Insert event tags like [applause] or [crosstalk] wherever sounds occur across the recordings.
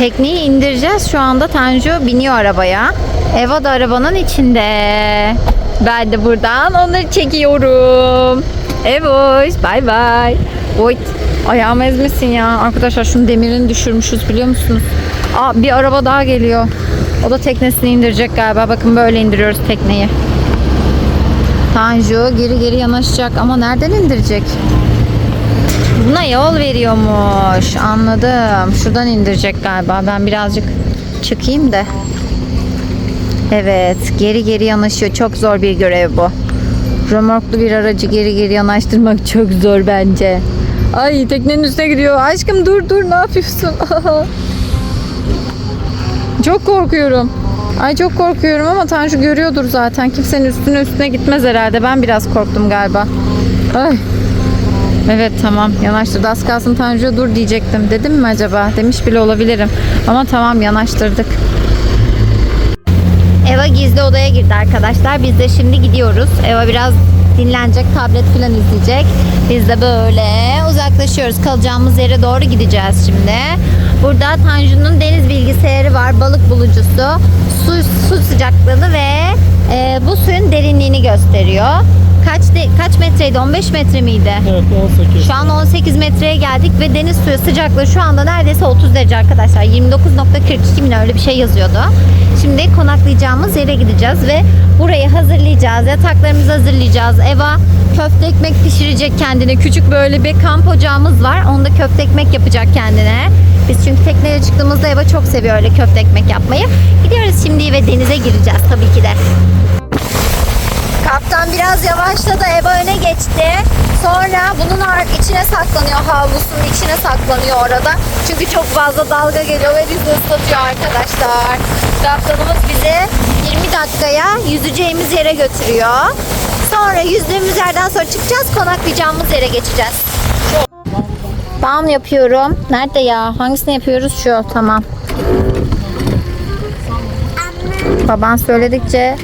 Tekneyi indireceğiz. Şu anda Tanju biniyor arabaya. Eva da arabanın içinde. Ben de buradan onları çekiyorum. Evoş bay bay. Oy ayağımı ezmesin ya. Arkadaşlar şunun demirini düşürmüşüz biliyor musunuz? Aa, bir araba daha geliyor. O da teknesini indirecek galiba. Bakın böyle indiriyoruz tekneyi. Tanju geri geri yanaşacak ama nereden indirecek? Buna yol veriyormuş. Anladım. Şuradan indirecek galiba. Ben birazcık çıkayım da. Evet. Geri geri yanaşıyor. Çok zor bir görev bu. Römorklu bir aracı geri geri yanaştırmak [laughs] çok zor bence. Ay teknenin üstüne gidiyor. Aşkım dur dur ne yapıyorsun? [laughs] çok korkuyorum. Ay çok korkuyorum ama Tanju görüyordur zaten. Kimsenin üstüne üstüne gitmez herhalde. Ben biraz korktum galiba. Ay. Evet tamam yanaştırdı. Az kalsın Tanju'ya dur diyecektim. Dedim mi acaba? Demiş bile olabilirim. Ama tamam yanaştırdık. Eva gizli odaya girdi arkadaşlar. Biz de şimdi gidiyoruz. Eva biraz dinlenecek, tablet falan izleyecek. Biz de böyle uzaklaşıyoruz. Kalacağımız yere doğru gideceğiz şimdi. Burada Tanju'nun deniz bilgisayarı var, balık bulucusu. Su, su sıcaklığını ve e, bu suyun derinliğini gösteriyor. Kaç de, kaç metreydi? 15 metre miydi? Evet 18. Şu an 18 metreye geldik ve deniz suyu sıcaklığı şu anda neredeyse 30 derece arkadaşlar. 29.42 mi öyle bir şey yazıyordu. Şimdi konaklayacağımız yere gideceğiz ve burayı hazırlayacağız. Yataklarımızı hazırlayacağız. Eva köfte ekmek pişirecek kendine. Küçük böyle bir kamp ocağımız var. Onda köfte ekmek yapacak kendine. Biz çünkü tekneye çıktığımızda Eva çok seviyor öyle köfte ekmek yapmayı. Gidiyoruz şimdi ve denize gireceğiz tabii ki de. Kaptan biraz yavaşladı. Eva öne geçti. Sonra bunun içine saklanıyor. Havlusunun içine saklanıyor orada. Çünkü çok fazla dalga geliyor ve bizi ıslatıyor arkadaşlar. Kaptanımız bizi 20 dakikaya yüzeceğimiz yere götürüyor. Sonra yüzdüğümüz yerden sonra çıkacağız. Konaklayacağımız yere geçeceğiz. Bam yapıyorum. Nerede ya? Hangisini yapıyoruz? Şu. Tamam. Baban söyledikçe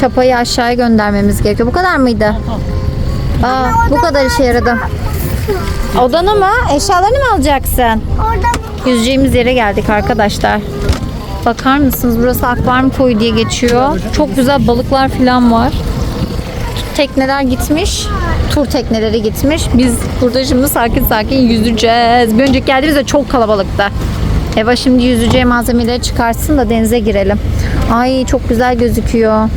çapayı aşağıya göndermemiz gerekiyor. Bu kadar mıydı? Aa, bu kadar işe yaradı. Odana mı? Eşyalarını mı alacaksın? Orada Yüzeceğimiz yere geldik arkadaşlar. Bakar mısınız? Burası akvaryum koyu diye geçiyor. Çok güzel balıklar falan var. Tekneler gitmiş. Tur tekneleri gitmiş. Biz burada şimdi sakin sakin yüzeceğiz. Bir önceki geldiğimizde çok kalabalıktı. Eva şimdi yüzeceği malzemeleri çıkarsın da denize girelim. Ay çok güzel gözüküyor.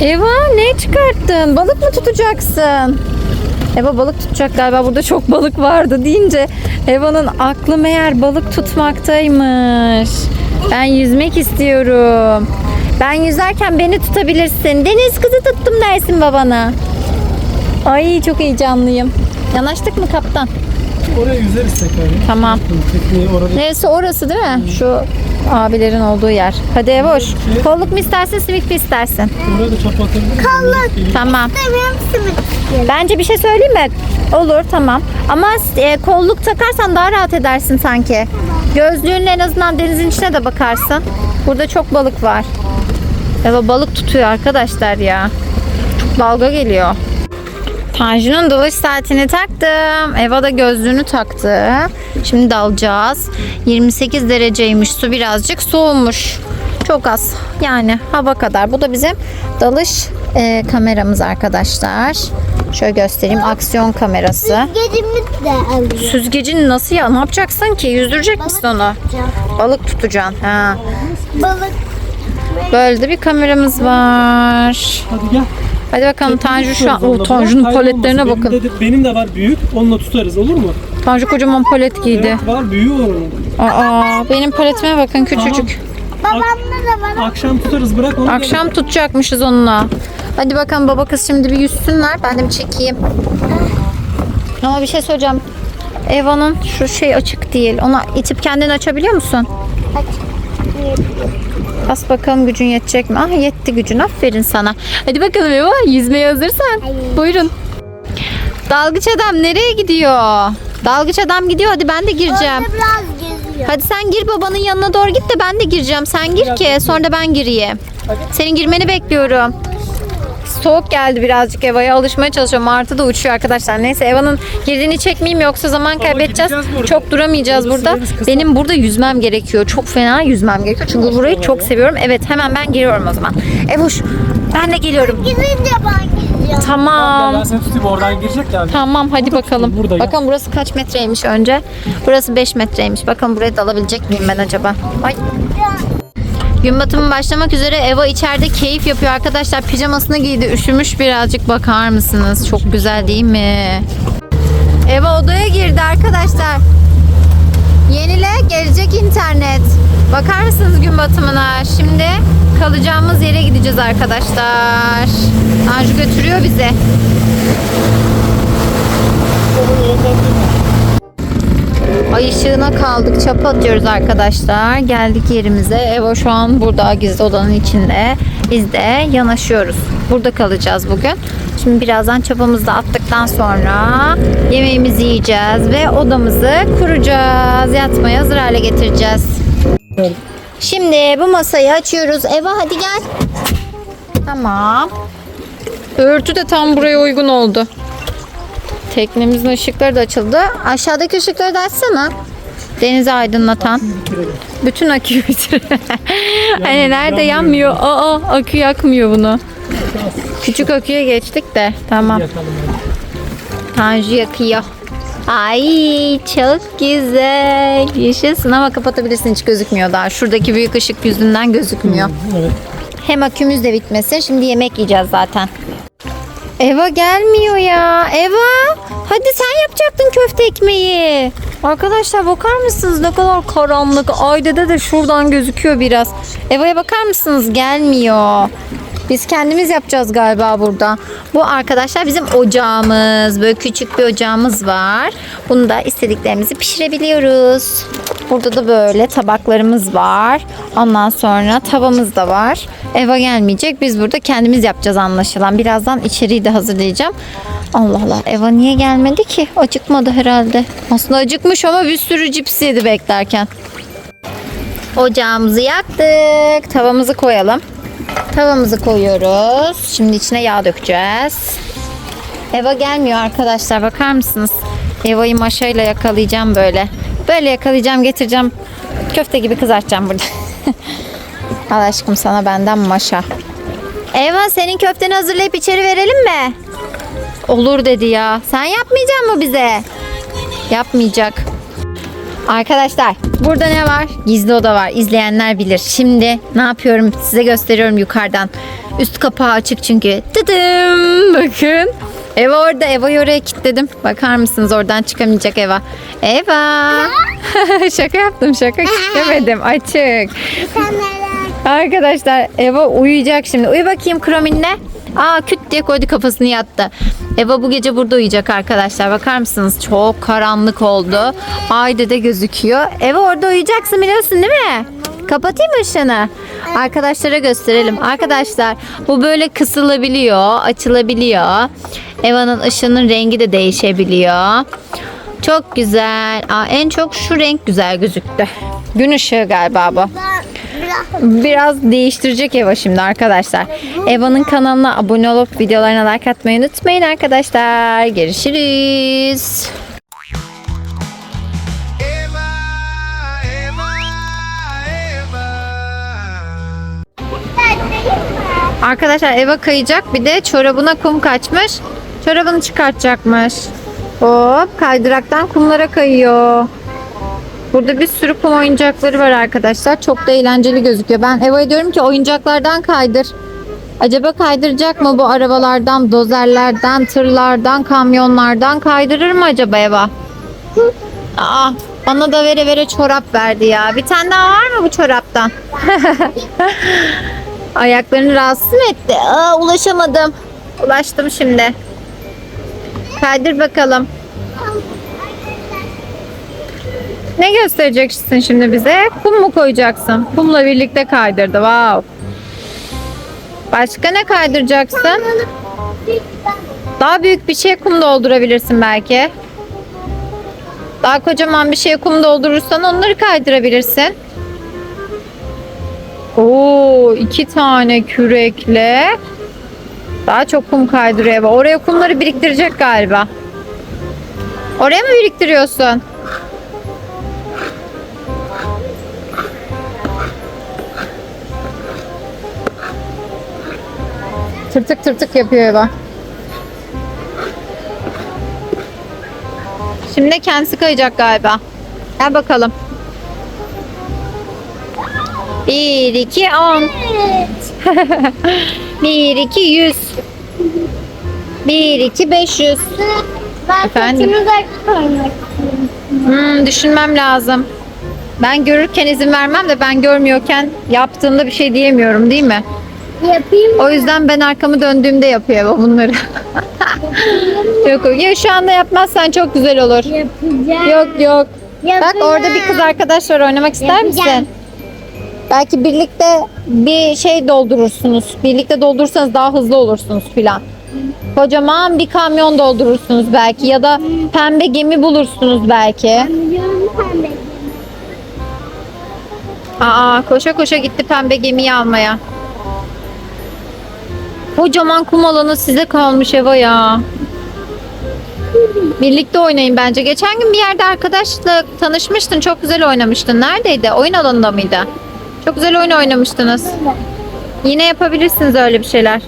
Eva ne çıkarttın? Balık mı tutacaksın? Eva balık tutacak galiba. Burada çok balık vardı deyince Eva'nın aklı meğer balık tutmaktaymış. Ben yüzmek istiyorum. Ben yüzerken beni tutabilirsin. Deniz kızı tuttum dersin babana. Ay çok heyecanlıyım. Yanaştık mı kaptan? Oraya yüzeriz tekrar. ya. Tamam. Tekneyi orada Neresi orası değil mi? Şu abilerin olduğu yer. Hadi Evoş. Kolluk mu istersin, simit mi istersin? oraya da çapa atabiliriz. Kolluk. Tamam. demiyorum simit. Bence bir şey söyleyeyim mi? Olur tamam. Ama e, kolluk takarsan daha rahat edersin sanki. Gözlüğünle en azından denizin içine de bakarsın. Burada çok balık var. Eva balık tutuyor arkadaşlar ya. Çok dalga geliyor. Tanju'nun dalış saatini taktım. Eva da gözlüğünü taktı. Şimdi dalacağız. 28 dereceymiş. Su birazcık soğumuş. Çok az. Yani hava kadar. Bu da bizim dalış e, kameramız arkadaşlar. Şöyle göstereyim. Aksiyon kamerası. Gecimi de alıyor. Süzgecini nasıl ya? Ne yapacaksın ki? Yüzdürecek misin onu? Balık tutacaksın. Ha. Balık. Böyle de bir kameramız var. Hadi gel. Hadi bakalım Tanju şu an. Tutarız O onunla. Tanju'nun paletlerine Benim bakın. de- benim de var büyük. Onunla tutarız olur mu? Tanju kocaman palet giydi. Evet var büyüğü var onun. Aa, benim paletime bakın küçücük. Babamla da var. Akşam tutarız bırak onu. Akşam tutacakmışız onunla. Hadi bakalım baba kız şimdi bir yüzsünler. Ben de bir çekeyim. Ama bir şey söyleyeceğim. Eva'nın şu şey açık değil. Ona itip kendini açabiliyor musun? Aç. Bas bakalım gücün yetecek mi? Ah yetti gücün. Aferin sana. Hadi bakalım Eva yüzmeye hazırsan. Buyurun. Dalgıç adam nereye gidiyor? Dalgıç adam gidiyor. Hadi ben de gireceğim. Orada biraz geziyor. Hadi sen gir babanın yanına doğru git de ben de gireceğim. Sen gir ki sonra da ben gireyim. Senin girmeni bekliyorum. Soğuk geldi birazcık Eva'ya alışmaya çalışıyor. Martı da uçuyor arkadaşlar. Neyse Eva'nın girdiğini çekmeyeyim yoksa zaman kaybedeceğiz. Çok duramayacağız Burada. Benim burada yüzmem gerekiyor. Çok fena yüzmem gerekiyor. Çünkü burayı çok seviyorum. Evet hemen ben giriyorum o zaman. Evoş ben de geliyorum. Gidince ben. Tamam. Ben seni tutayım oradan girecek yani. Tamam hadi bakalım. burada ya. Bakalım burası kaç metreymiş önce. Burası 5 metreymiş. Bakalım buraya dalabilecek miyim ben acaba? Ay. Gün batımı başlamak üzere Eva içeride keyif yapıyor arkadaşlar. Pijamasını giydi. Üşümüş birazcık bakar mısınız? Çok güzel değil mi? Eva odaya girdi arkadaşlar. Yenile gelecek internet. Bakar mısınız gün batımına? Şimdi kalacağımız yere gideceğiz arkadaşlar. Tanju götürüyor bizi. Ay ışığına kaldık. Çapa atıyoruz arkadaşlar. Geldik yerimize. Eva şu an burada gizli odanın içinde. Biz de yanaşıyoruz. Burada kalacağız bugün. Şimdi birazdan çapamızı da attıktan sonra yemeğimizi yiyeceğiz ve odamızı kuracağız. Yatmaya hazır hale getireceğiz. Şimdi bu masayı açıyoruz. Eva hadi gel. Tamam. Örtü de tam buraya uygun oldu. Teknemizin ışıkları da açıldı. Aşağıdaki ışıkları da açsana. Denizi aydınlatan. Bütün aküyü bitir. hani [laughs] nerede yanmıyor? Aa akü yakmıyor bunu. Küçük aküye geçtik de. Tamam. Tanju yakıyor. Ay çok güzel. Yaşasın ama kapatabilirsin hiç gözükmüyor daha. Şuradaki büyük ışık yüzünden gözükmüyor. Evet. Hem akümüz de bitmesin. Şimdi yemek yiyeceğiz zaten. Eva gelmiyor ya. Eva hadi sen yapacaktın köfte ekmeği. Arkadaşlar bakar mısınız ne kadar karanlık. Aydede de şuradan gözüküyor biraz. Eva'ya bakar mısınız? Gelmiyor. Biz kendimiz yapacağız galiba burada. Bu arkadaşlar bizim ocağımız. Böyle küçük bir ocağımız var. Bunda istediklerimizi pişirebiliyoruz. Burada da böyle tabaklarımız var. Ondan sonra tavamız da var. Eva gelmeyecek. Biz burada kendimiz yapacağız anlaşılan. Birazdan içeriği de hazırlayacağım. Allah Allah. Eva niye gelmedi ki? Acıkmadı herhalde. Aslında acıkmış ama bir sürü cips yedi beklerken. Ocağımızı yaktık. Tavamızı koyalım. Tavamızı koyuyoruz. Şimdi içine yağ dökeceğiz. Eva gelmiyor arkadaşlar. Bakar mısınız? Eva'yı maşayla yakalayacağım böyle. Böyle yakalayacağım, getireceğim. Köfte gibi kızartacağım burada. [laughs] Al aşkım sana benden maşa. Eva senin köfteni hazırlayıp içeri verelim mi? Olur dedi ya. Sen yapmayacak mı bize? Yapmayacak. Arkadaşlar burada ne var? Gizli oda var. İzleyenler bilir. Şimdi ne yapıyorum? Size gösteriyorum yukarıdan. Üst kapağı açık çünkü. Tıdım. Bakın. Eva orada. Eva'yı oraya kilitledim. Bakar mısınız? Oradan çıkamayacak Eva. Eva. [laughs] şaka yaptım. Şaka kilitlemedim. Açık. Arkadaşlar Eva uyuyacak şimdi. Uyu bakayım Kromin'le. Aa küt diye koydu kafasını yattı. Eva bu gece burada uyuyacak arkadaşlar. Bakar mısınız? Çok karanlık oldu. Ayda da gözüküyor. Eva orada uyuyacaksın biliyorsun değil mi? Kapatayım ışığını? Arkadaşlara gösterelim. Arkadaşlar bu böyle kısılabiliyor, açılabiliyor. Eva'nın ışığının rengi de değişebiliyor. Çok güzel. Aa, en çok şu renk güzel gözüktü. Gün ışığı galiba bu biraz değiştirecek Eva şimdi arkadaşlar. Eva'nın kanalına abone olup videolarına like atmayı unutmayın arkadaşlar. Görüşürüz. Eva, Eva, Eva. Arkadaşlar Eva kayacak. Bir de çorabına kum kaçmış. Çorabını çıkartacakmış. Hop kaydıraktan kumlara kayıyor. Burada bir sürü kum oyuncakları var arkadaşlar. Çok da eğlenceli gözüküyor. Ben Eva'ya diyorum ki oyuncaklardan kaydır. Acaba kaydıracak mı bu arabalardan, dozerlerden, tırlardan, kamyonlardan kaydırır mı acaba Eva? Aa, bana da vere vere çorap verdi ya. Bir tane daha var mı bu çoraptan? [laughs] Ayaklarını rahatsız mı etti? Aa, ulaşamadım. Ulaştım şimdi. Kaydır bakalım. Ne göstereceksin şimdi bize? Kum mu koyacaksın? Kumla birlikte kaydırdı. Wow. Başka ne kaydıracaksın? Daha büyük bir şey kum doldurabilirsin belki. Daha kocaman bir şeye kum doldurursan onları kaydırabilirsin. Oo, iki tane kürekle Daha çok kum kaydırıyor. Oraya kumları biriktirecek galiba. Oraya mı biriktiriyorsun? Tırtık tırtık yapıyor Eva. Şimdi kendisi kayacak galiba. Gel bakalım. 1, 2, 10. 1, 2, 100. 1, 2, 500. Ben Efendim? Hmm, düşünmem lazım. Ben görürken izin vermem de ben görmüyorken yaptığımda bir şey diyemiyorum değil mi? Yapayım mı? O yüzden ben arkamı döndüğümde yapıyor Eva bunları. yok yok. Ya şu anda yapmazsan çok güzel olur. Yapacağım. Yok yok. Bak Yapacağım. orada bir kız arkadaş var oynamak ister misin? Yapacağım. Belki birlikte bir şey doldurursunuz. Birlikte doldurursanız daha hızlı olursunuz filan. Kocaman bir kamyon doldurursunuz belki ya da pembe gemi bulursunuz belki. Aa koşa koşa gitti pembe gemiyi almaya. Kocaman kum alanı size kalmış Eva ya. Birlikte oynayın bence. Geçen gün bir yerde arkadaşla tanışmıştın. Çok güzel oynamıştın. Neredeydi? Oyun alanında mıydı? Çok güzel oyun oynamıştınız. Yine yapabilirsiniz öyle bir şeyler.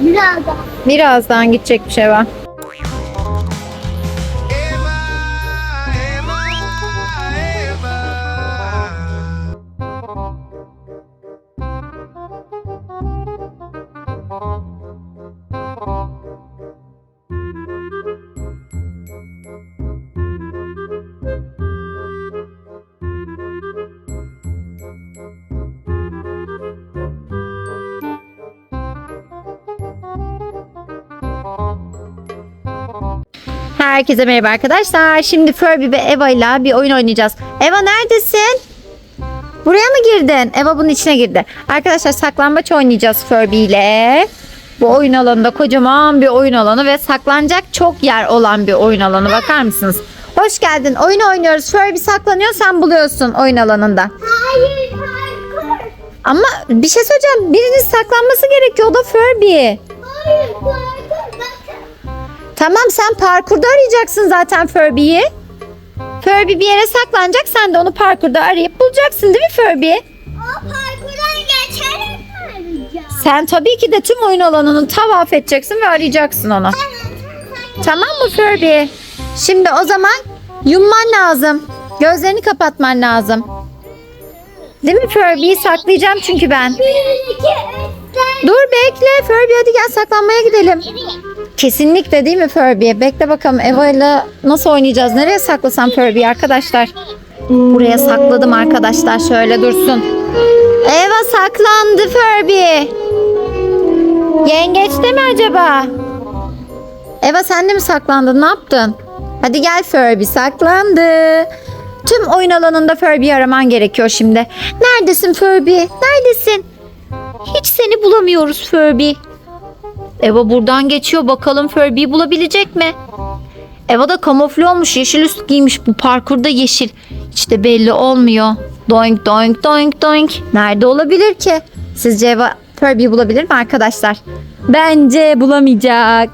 Biraz daha. Birazdan gidecekmiş Eva. Eva, Eva, Herkese merhaba arkadaşlar. Şimdi Furby ve Eva ile bir oyun oynayacağız. Eva neredesin? Buraya mı girdin? Eva bunun içine girdi. Arkadaşlar saklambaç oynayacağız Furby ile. Bu oyun alanında kocaman bir oyun alanı ve saklanacak çok yer olan bir oyun alanı. Bakar mısınız? Hoş geldin. Oyun oynuyoruz. Furby saklanıyor sen buluyorsun oyun alanında. Hayır parkur. Ama bir şey söyleyeceğim. Birinin saklanması gerekiyor. O da Furby. Hayır parkur. Tamam sen parkurda arayacaksın zaten Furby'yi. Furby bir yere saklanacak sen de onu parkurda arayıp bulacaksın değil mi Furby? O parkurdan geçerek mi arayacağım? Sen tabii ki de tüm oyun alanını tavaf edeceksin ve arayacaksın onu. Tamam mı Furby? Şimdi o zaman yumman lazım. Gözlerini kapatman lazım. Değil mi Furby'yi saklayacağım çünkü ben. Dur bekle Furby hadi gel saklanmaya gidelim. Kesinlikle değil mi Furby? Bekle bakalım Eva ile nasıl oynayacağız? Nereye saklasam Furby'yi arkadaşlar? Buraya sakladım arkadaşlar. Şöyle dursun. Eva saklandı Furby. Yengeçte mi acaba? Eva sen de mi saklandın? Ne yaptın? Hadi gel Furby saklandı. Tüm oyun alanında Furby'yi araman gerekiyor şimdi. Neredesin Furby? Neredesin? Hiç seni bulamıyoruz Furby. Eva buradan geçiyor. Bakalım Furby'yi bulabilecek mi? Eva da kamufle olmuş. Yeşil üst giymiş. Bu parkurda yeşil. Hiç de belli olmuyor. Doink doink doink doink. Nerede olabilir ki? Sizce Eva Furby'yi bulabilir mi arkadaşlar? Bence bulamayacak.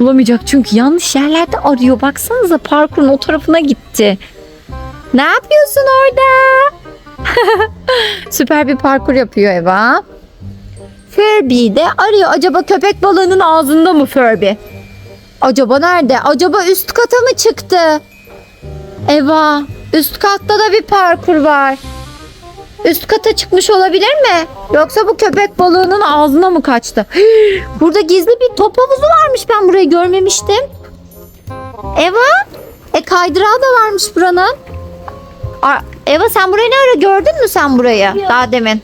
Bulamayacak çünkü yanlış yerlerde arıyor. Baksanıza parkurun o tarafına gitti. Ne yapıyorsun orada? [laughs] Süper bir parkur yapıyor Eva. Furby de arıyor. Acaba köpek balığının ağzında mı Furby? Acaba nerede? Acaba üst kata mı çıktı? Eva, üst katta da bir parkur var. Üst kata çıkmış olabilir mi? Yoksa bu köpek balığının ağzına mı kaçtı? [gasps] Burada gizli bir top havuzu varmış. Ben burayı görmemiştim. Eva, e kaydırağı da varmış buranın. Aa, Eva sen burayı ne ara gördün mü sen burayı? Daha demin.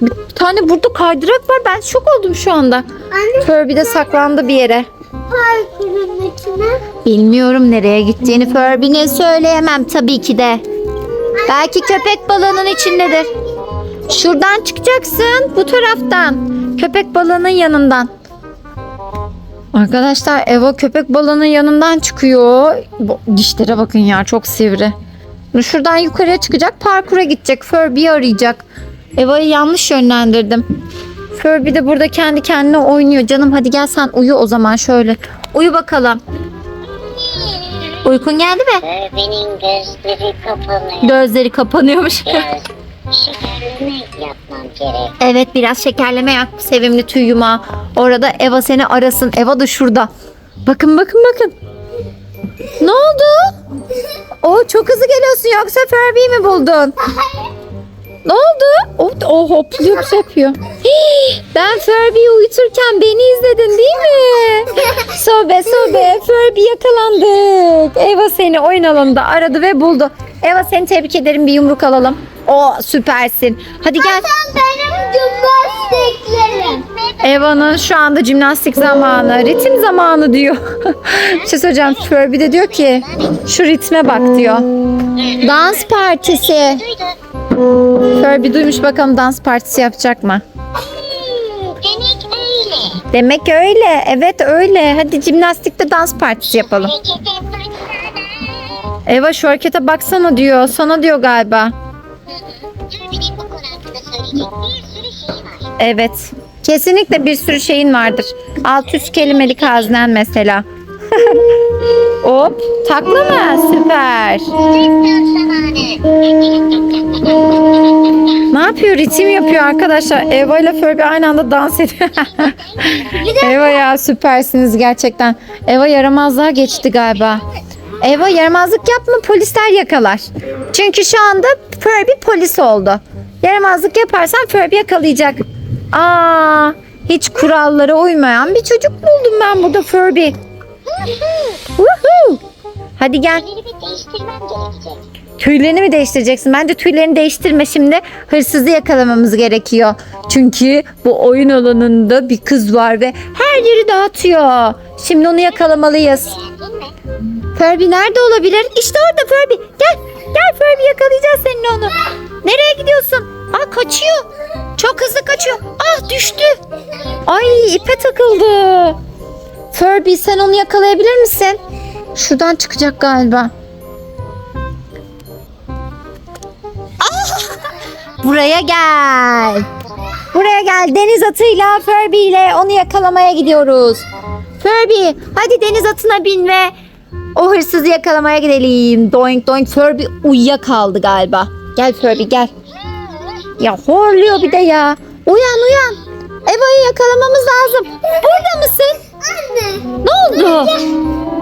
Bir tane burada kaydırak var. Ben şok oldum şu anda. Anne Furby de saklandı bir yere. parkurun içine. Bilmiyorum nereye gittiğini Furby'ne söyleyemem tabii ki de. Belki köpek balığının içindedir. Şuradan çıkacaksın bu taraftan. Köpek balığının yanından. Arkadaşlar Eva köpek balığının yanından çıkıyor. Dişlere bakın ya çok sivri. Şuradan yukarıya çıkacak parkura gidecek. Furby'yi arayacak. Eva'yı yanlış yönlendirdim. Furby de burada kendi kendine oynuyor. Canım hadi gel sen uyu o zaman şöyle. Uyu bakalım. Uykun geldi mi? Benim gözleri kapalı. Gözleri kapanıyormuş. Biraz şekerleme yapmam gerek. evet biraz şekerleme yap sevimli tüy yumağı. Orada Eva seni arasın. Eva da şurada. Bakın bakın bakın. Ne oldu? [laughs] O çok hızlı geliyorsun yoksa Furby'yi mi buldun? Ne oldu? O, o hopluyor yapıyor. Hii, ben Furby'yi uyuturken beni izledin değil mi? [laughs] Sobe sobe Furby yakalandık. Eva seni oyun alanında aradı ve buldu. Eva seni tebrik ederim bir yumruk alalım. O süpersin. Hadi gel. benim cumhurbaşkanım. Eva'nın şu anda jimnastik zamanı, ritim zamanı diyor. [laughs] bir şey söyleyeceğim. Furby de diyor ki şu ritme bak diyor. Dans partisi. Furby duymuş bakalım dans partisi yapacak mı? Demek öyle. Demek öyle. Evet öyle. Hadi jimnastikte dans partisi yapalım. Eva şu harekete baksana diyor. Sana diyor galiba. Bir şey. Evet. Kesinlikle bir sürü şeyin vardır. Alt üst kelimelik haznen mesela. Hop. Takla mı? Süper. Ne yapıyor? Ritim yapıyor arkadaşlar. Eva ile Furby aynı anda dans ediyor. Eva ya süpersiniz gerçekten. Eva yaramazlığa geçti galiba. Eva yaramazlık yapma polisler yakalar. Çünkü şu anda Furby polis oldu. Yaramazlık yaparsan Furby yakalayacak. Aa, hiç kurallara uymayan bir çocuk buldum ben burada Furby. Hadi gel. Ellerimi değiştirmem gerekecek. Tüylerini mi değiştireceksin? Bence tüylerini değiştirme şimdi. Hırsızı yakalamamız gerekiyor. Çünkü bu oyun alanında bir kız var ve her yeri dağıtıyor. Şimdi onu yakalamalıyız. Beğendin mi? Furby nerede olabilir? İşte orada Furby. Gel. Gel Furby yakalayacağız seninle onu. Nereye gidiyorsun? Aa kaçıyor. Çok hızlı kaçıyor. Ah düştü. Ay ipe takıldı. Furby sen onu yakalayabilir misin? Şuradan çıkacak galiba. Ah! Buraya gel. Buraya gel. Deniz atıyla Furby ile onu yakalamaya gidiyoruz. Furby hadi deniz atına bin ve o hırsızı yakalamaya gidelim. Doink doink Furby uyuyakaldı galiba. Gel Furby gel. Ya horluyor bir de ya. Uyan uyan. Eva'yı yakalamamız lazım. Burada mısın? Anne. Ne oldu?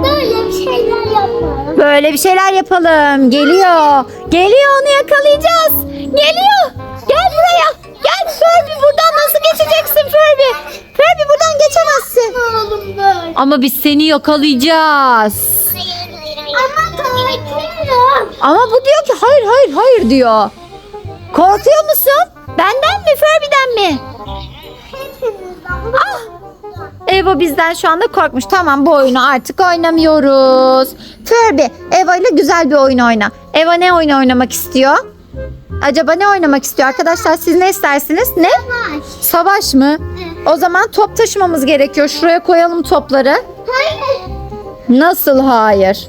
Böyle bir şeyler yapma. Böyle bir şeyler yapalım. Geliyor. Geliyor onu yakalayacağız. Geliyor. Gel buraya. Gel Furby buradan nasıl geçeceksin Furby? Furby buradan geçemezsin. Oğlum böyle. Ama biz seni yakalayacağız. Ama korkuyorum. Ama bu diyor ki hayır hayır hayır diyor. Korkuyor musun? Benden mi Furby'den mi? Eva bizden şu anda korkmuş. Tamam bu oyunu artık oynamıyoruz. Furby Eva ile güzel bir oyun oyna. Eva ne oyun oynamak istiyor? Acaba ne oynamak istiyor arkadaşlar? Siz ne istersiniz? Ne? Savaş mı? O zaman top taşımamız gerekiyor. Şuraya koyalım topları. Hayır. Nasıl hayır?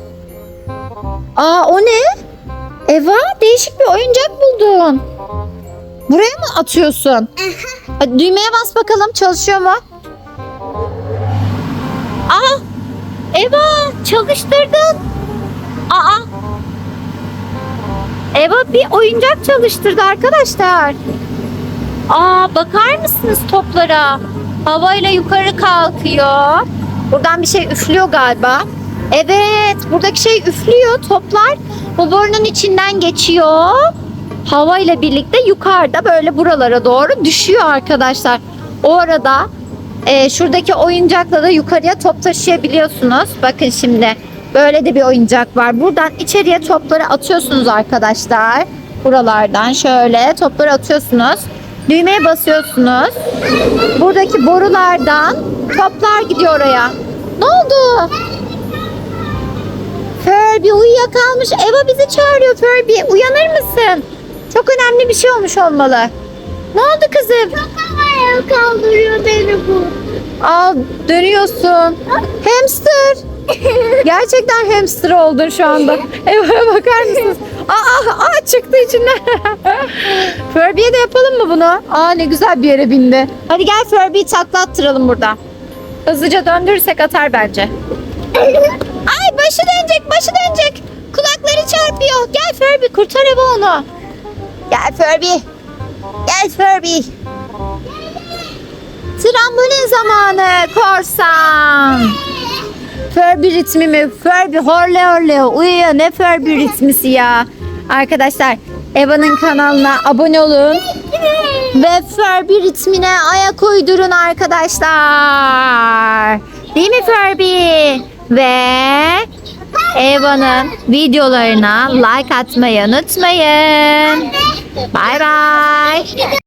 Aa o ne? Eva değişik bir oyuncak buldun. Buraya mı atıyorsun? Düğmeye bas bakalım çalışıyor mu? Aa Eva çalıştırdın. Aa Eva bir oyuncak çalıştırdı arkadaşlar. Aa bakar mısınız toplara? Havayla yukarı kalkıyor. Buradan bir şey üflüyor galiba. Evet, buradaki şey üflüyor. Toplar bu borunun içinden geçiyor. Havayla birlikte yukarıda böyle buralara doğru düşüyor arkadaşlar. O arada e, şuradaki oyuncakla da yukarıya top taşıyabiliyorsunuz. Bakın şimdi böyle de bir oyuncak var. Buradan içeriye topları atıyorsunuz arkadaşlar. Buralardan şöyle topları atıyorsunuz. Düğmeye basıyorsunuz. Buradaki borulardan toplar gidiyor oraya. Ne oldu? Furby uyuyakalmış. Eva bizi çağırıyor Furby. Uyanır mısın? Çok önemli bir şey olmuş olmalı. Ne oldu kızım? Havaya kaldırıyor beni bu. Al dönüyorsun. [laughs] Hamster. Gerçekten hamster oldun şu anda. [laughs] Eva'ya bakar mısınız? Aa aç çıktı içinden. [laughs] Furby'ye de yapalım mı bunu? Aa ne güzel bir yere bindi. Hadi gel Furby'yi taklattıralım burada. Hızlıca döndürürsek atar bence. Ay başı dönecek, başı dönecek. Kulakları çarpıyor. Gel Furby kurtar Eva onu. Gel Furby. Gel Furby. Trambolin zamanı korsan. Furby ritmi mi? Furby horle horle uyuyor. Ne Furby ritmisi ya? Arkadaşlar Eva'nın kanalına abone olun. Ve Furby ritmine ayak uydurun arkadaşlar. Değil mi Furby? Ve Eva'nın videolarına like atmayı unutmayın. Bye bye.